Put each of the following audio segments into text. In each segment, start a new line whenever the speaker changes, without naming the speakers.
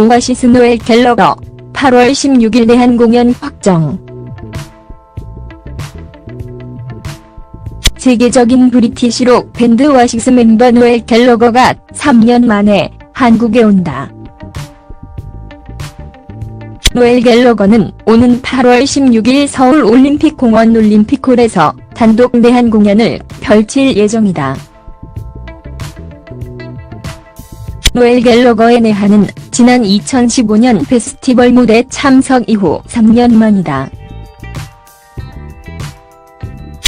오아시스 노엘 갤러거 8월 16일 내한 공연 확정. 세계적인 브리티시 록 밴드 오아시스 멤버 노엘 갤러거가 3년 만에 한국에 온다. 노엘 갤러거는 오는 8월 16일 서울 올림픽 공원 올림픽홀에서 단독 내한 공연을 펼칠 예정이다. 노엘 갤러거의 내한은 지난 2015년 페스티벌 무대 참석 이후 3년 만이다.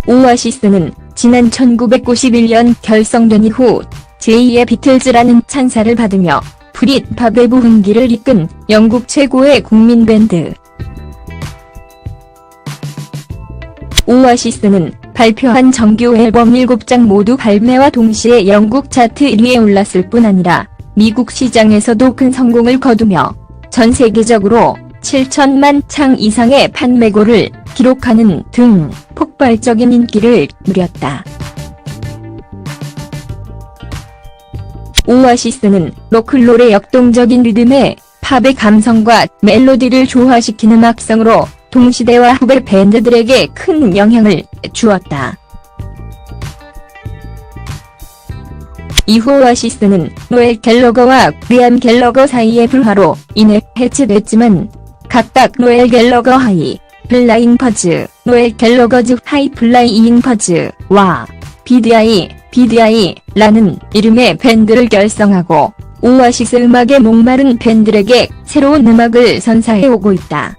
오아시스는 지난 1991년 결성된 이후 제2의 비틀즈라는 찬사를 받으며 브릿팝의 부흥기를 이끈 영국 최고의 국민 밴드. 오아시스는 발표한 정규 앨범 7장 모두 발매와 동시에 영국 차트 1위에 올랐을 뿐 아니라 미국 시장에서도 큰 성공을 거두며 전 세계적으로 7천만 창 이상의 판매고를 기록하는 등 폭발적인 인기를 누렸다. 오아시스는 로클롤의 역동적인 리듬에 팝의 감성과 멜로디를 조화시키는 음악성으로 동시대와 후배 밴드들에게 큰 영향을 주었다. 이후 오아시스는 노엘 갤러거와 리암 갤러거 사이의 불화로 인해 해체됐지만 각각 노엘 갤러거 하이, 플라잉 퍼즈, 노엘 갤러거즈 하이 플라잉 퍼즈와 BDI, BDI라는 이름의 밴드를 결성하고 오아시스 음악에 목마른 팬들에게 새로운 음악을 선사해오고 있다.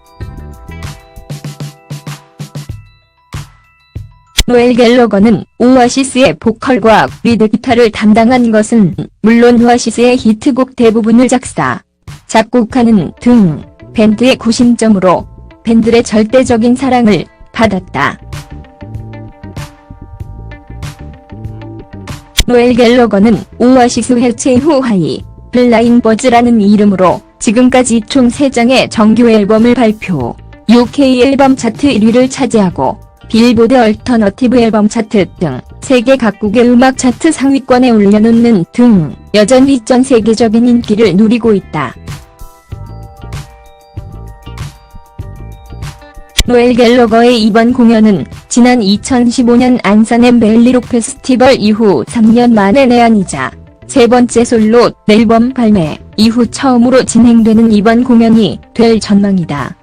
노엘 갤러거는 오아시스의 보컬과 리드 기타를 담당한 것은 물론 오아시스의 히트곡 대부분을 작사, 작곡하는 등 밴드의 구심점으로 팬들의 절대적인 사랑을 받았다. 노엘 갤러거는 오아시스 해체 후 하이, 블라잉 버즈라는 이름으로 지금까지 총 3장의 정규 앨범을 발표, UK 앨범 차트 1위를 차지하고 빌보드 얼터너티브 앨범 차트 등 세계 각국의 음악 차트 상위권에 올려놓는 등 여전히 전 세계적인 인기를 누리고 있다. 노엘 갤러거의 이번 공연은 지난 2015년 안산 엠벨리록 페스티벌 이후 3년 만의 내한이자 세 번째 솔로 앨범 발매 이후 처음으로 진행되는 이번 공연이 될 전망이다.